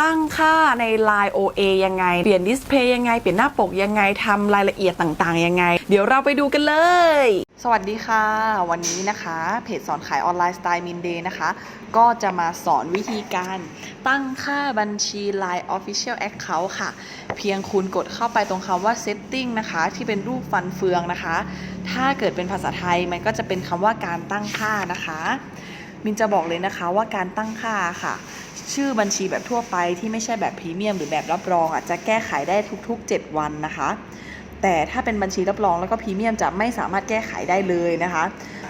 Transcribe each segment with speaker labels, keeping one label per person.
Speaker 1: ตั้งค่าใน Line OA ยังไง เปลี่ยนดิสเพย์ยังไง เปลี่ยนหน้าปกยังไงทำรายละเอียดต่างๆ ยังไง เดี๋ยวเราไปดูกันเลย สวัสดีค่ะ วันนี้นะคะ เพจสอนขายออนไลน์สไตล์มินเดย์นะคะ ก็จะมาสอนวิธีการตั้งค่าบัญชี Line Official Account ค่ะ เพียงคุณกดเข้าไปตรงคำว่า setting นะคะ ที่เป็นรูปฟันเฟืองนะคะ ถ้าเกิดเป็นภาษาไทยมันก็จะเป็นคำว่าการตั้งค่านะคะ มินจะบอกเลยนะคะว่าการตั้งค่าค่ะ ชื่อบัญชีแบบทั่วไปที่ไม่ใช่แบบพรีเมียม หรือแบบรับรองอะจะแก้ไขได้ทุก ๆ 7 วันนะคะ แต่ถ้าเป็นบัญชีรับรองแล้วก็พรีเมียมจะไม่สามารถแก้ไขได้เลยนะคะ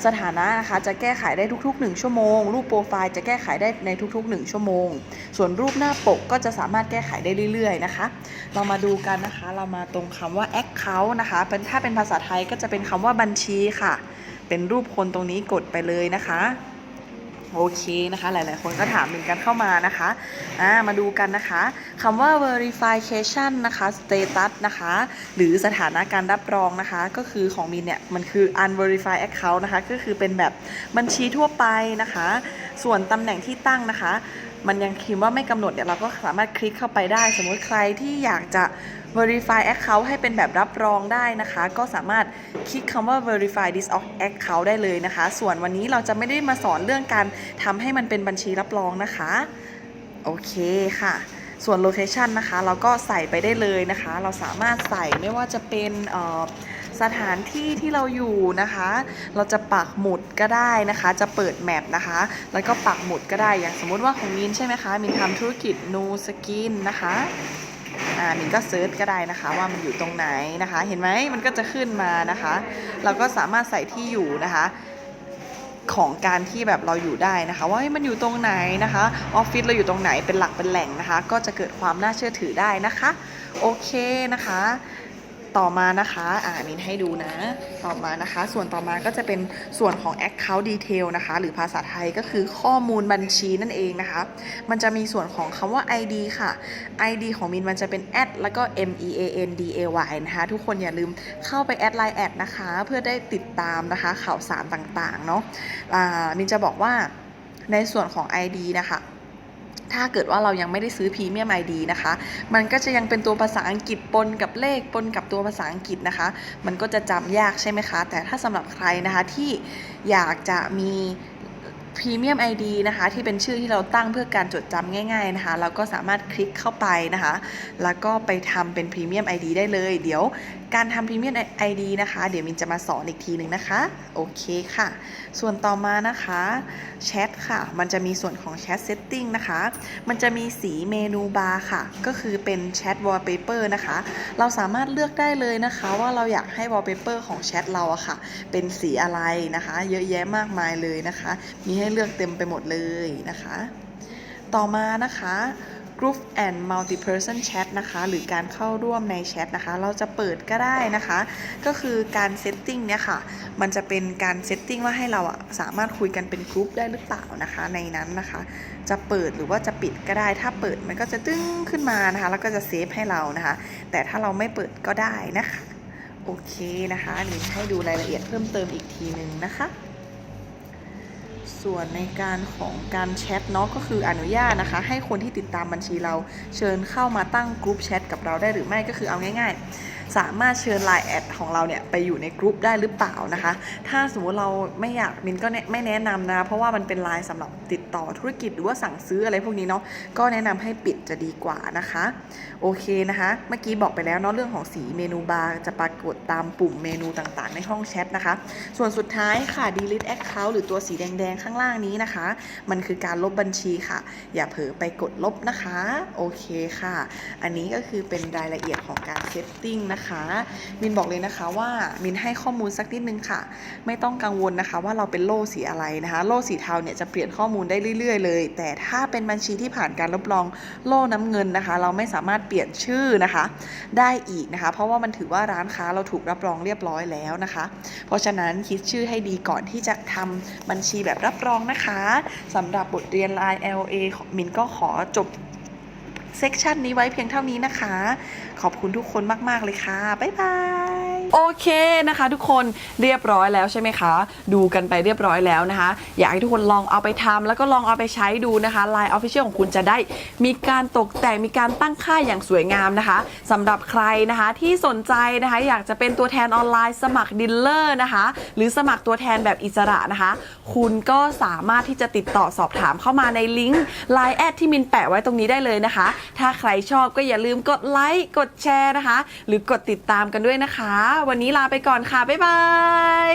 Speaker 1: สถานะนะคะจะแก้ไขได้ทุก ๆ 1 ชั่วโมง รูปโปรไฟล์จะแก้ไขได้ในทุก ๆ 1 ชั่วโมง ส่วนรูปหน้าปกก็จะสามารถแก้ไขได้เรื่อย ๆ นะคะ เรามาดูกันนะคะเรามาตรงคำว่า account นะคะเป็นถ้าเป็นภาษาไทยก็จะเป็นคำว่าบัญชีค่ะ เป็นรูปคนตรงนี้กดไปเลยนะคะ โอเคนะคะ หลาย ๆ คนก็ถามถึงกันเข้ามานะคะอ่ามาดูกันนะคะคำว่า verification นะคะ status นะคะ หรือสถานะการรับรองนะคะ ก็คือของมินเนี่ย มันคือ unverified account นะคะ ก็คือเป็นแบบบัญชีทั่วไปนะคะ ส่วนตำแหน่งที่ตั้งนะคะมันยังคิดว่าไม่กำหนดเนี่ยเราก็สามารถคลิกเข้าไปได้ สมมุติใครที่อยากจะ verify account ให้เป็นแบบรับรองได้นะคะ ก็สามารถคลิกคำว่า verify this account ได้เลยนะคะ ส่วนวันนี้เราจะไม่ได้มาสอนเรื่องการทำให้มันเป็นบัญชีรับรองนะคะ โอเคค่ะ ส่วน location นะคะ เราก็ใส่ไปได้เลยนะคะ เราสามารถใส่ไม่ว่าจะเป็นเอ่อ สถานที่ที่เราอยู่นะคะ เราจะปักหมุดก็ได้นะคะ จะเปิดแมปนะคะ แล้วก็ปักหมุดก็ได้อย่างสมมุติว่าของมินใช่ไหมคะมินทำธุรกิจนูสกินนะคะอ่ามินก็เซิร์ชก็ได้นะคะว่ามันอยู่ตรงไหนนะคะ เห็นไหมมันก็จะขึ้นมานะคะ เราก็สามารถใส่ที่อยู่นะคะของการที่แบบเราอยู่ได้นะคะ ว่ามันอยู่ตรงไหนนะคะออฟฟิศเราอยู่ตรงไหนเป็นหลักเป็นแหล่งนะคะ ก็จะเกิดความน่าเชื่อถือได้นะคะ โอเคนะคะ ต่อมานะคะอ่ามินให้ดูนะ ต่อมานะคะ ส่วนต่อมาก็จะเป็นส่วนของ account detail นะคะ หรือภาษาไทยก็คือข้อมูลบัญชีนั่นเองนะคะ มันจะมีส่วนของคำว่า ID ค่ะ ID ของมินมันจะเป็น add แล้วก็ M E A N D A Y นะคะ ทุกคนอย่าลืมเข้าไปแอดไลน์แอดนะคะ เพื่อได้ติดตามนะคะข่าวสารต่างๆเนาะอ่ามินจะบอกว่าในส่วนของ ID นะคะ ถ้าเกิดว่าเรายังไม่ได้ซื้อพรีเมียม ID นะคะ มันก็จะยังเป็นตัวภาษาอังกฤษปนกับเลขปนกับตัวภาษาอังกฤษนะคะ มันก็จะจำยากใช่ไหมคะ แต่ถ้าสำหรับใครนะคะที่อยากจะมี พรีเมียม ID นะคะ ที่เป็นชื่อที่เราตั้งเพื่อการจดจำง่าย ๆนะคะ เราก็สามารถคลิกเข้าไปนะคะ แล้วก็ไปทำเป็นพรีเมียม ID ได้เลย เดี๋ยวการทำพรีเมียม ID นะคะ เดี๋ยวมินจะมาสอนอีกทีหนึ่งนะคะ โอเคค่ะ ส่วนต่อมานะคะแชทค่ะ มันจะมีส่วนของแชทเซตติ้งนะคะ มันจะมีสีเมนูบาร์ค่ะ ก็คือเป็นแชทวอลเปเปอร์นะคะ เราสามารถเลือกได้เลยนะคะว่าเราอยากให้วอลเปเปอร์ของแชทเราอะค่ะ เป็นสีอะไรนะคะ เยอะแยะมากมายเลยนะคะ มีให้เลือกเต็มไปหมดเลยนะคะ ต่อมานะคะ Group and Multi-Person Chat นะคะ หรือการเข้าร่วมในแชทนะคะ เราจะเปิดก็ได้นะคะ ก็คือการเซตติ้งเนี่ยค่ะ มันจะเป็นการเซตติ้งว่าให้เราอะสามารถคุยกันเป็นกรุ๊ปได้หรือเปล่านะคะ ในนั้นนะคะ จะเปิดหรือว่าจะปิดก็ได้ ถ้าเปิดมันก็จะตึ้งขึ้นมานะคะ แล้วก็จะเซฟให้เรานะคะ แต่ถ้าเราไม่เปิดก็ได้นะคะ โอเคนะคะเดี๋ยวให้ดูรายละเอียดเพิ่มเติมอีกทีหนึ่งนะคะ ส่วนในการของการแชทเนาะก็คืออนุญาตนะคะ ให้คนที่ติดตามบัญชีเราเชิญเข้ามาตั้งกลุ่มแชทกับเราได้หรือไม่ก็คือเอาง่าย ๆ สามารถเชิญ Line แอดของเราเนี่ยไปอยู่ในกลุ่มได้หรือเปล่านะคะ ถ้าสมมติเราไม่อยากมินก็ไม่แนะนำนะ เพราะว่ามันเป็นไลน์สำหรับติดต่อธุรกิจหรือว่าสั่งซื้ออะไรพวกนี้เนาะก็แนะนำให้ปิดจะดีกว่านะคะ โอเคนะคะ เมื่อกี้บอกไปแล้วเนาะเรื่องของสีเมนูบาร์จะปรากฏตามปุ่มเมนูต่างๆ ในห้องแชทนะคะ ส่วนสุดท้ายค่ะ delete account หรือตัวสีแดงๆ ข้างล่างนี้นะคะ มันคือการลบบัญชีค่ะ อย่าเผลอไปกดลบนะคะ โอเคค่ะ อันนี้ก็คือเป็นรายละเอียดของการเซตติ้งนะคะมินบอกเลยนะคะว่ามินให้ข้อมูลสักนิดนึงค่ะ ไม่ต้องกังวลนะคะว่าเราเป็นโล่สีอะไรนะคะ โล่สีเทาเนี่ยจะเปลี่ยนข้อมูลได้เรื่อย ๆ เลย แต่ถ้าเป็นบัญชีที่ผ่านการรับรองโล่น้ำเงินนะคะ เราไม่สามารถเปลี่ยนชื่อนะคะ ได้อีกนะคะ เพราะว่ามันถือว่าร้านค้าเราถูกรับรองเรียบร้อยแล้วนะคะ เพราะฉะนั้นคิดชื่อให้ดีก่อนที่จะทำบัญชีแบบรับรองนะคะสำหรับบทเรียน Line LA ขอมินก็ขอจบ เซกชันนี้ไว้เพียงเท่านี้นะคะ ขอบคุณทุกคนมาก ๆ เลยค่ะ บ๊ายบาย โอเคนะคะ ทุกคนเรียบร้อยแล้วใช่ไหมคะ ดูกันไปเรียบร้อยแล้วนะคะ อยากให้ทุกคนลองเอาไปทำแล้วก็ลองเอาไปใช้ดูนะคะ Line Official ของคุณจะได้ มีการตกแต่งมีการตั้งค่าอย่างสวยงามนะคะสำหรับใครนะคะที่สนใจนะคะ อยากจะเป็นตัวแทนออนไลน์สมัครดีลเลอร์นะคะ หรือสมัครตัวแทนแบบอิสระนะคะ คุณก็สามารถที่จะติดต่อสอบถามเข้ามาในลิงก์ Line แอดที่มินแปะไว้ตรงนี้ได้เลยนะคะ ถ้าใครชอบก็อย่าลืมกดไลค์กดแชร์นะคะ หรือกดติดตามกันด้วยนะคะวันนี้ลาไปก่อนค่ะ บ๊ายบาย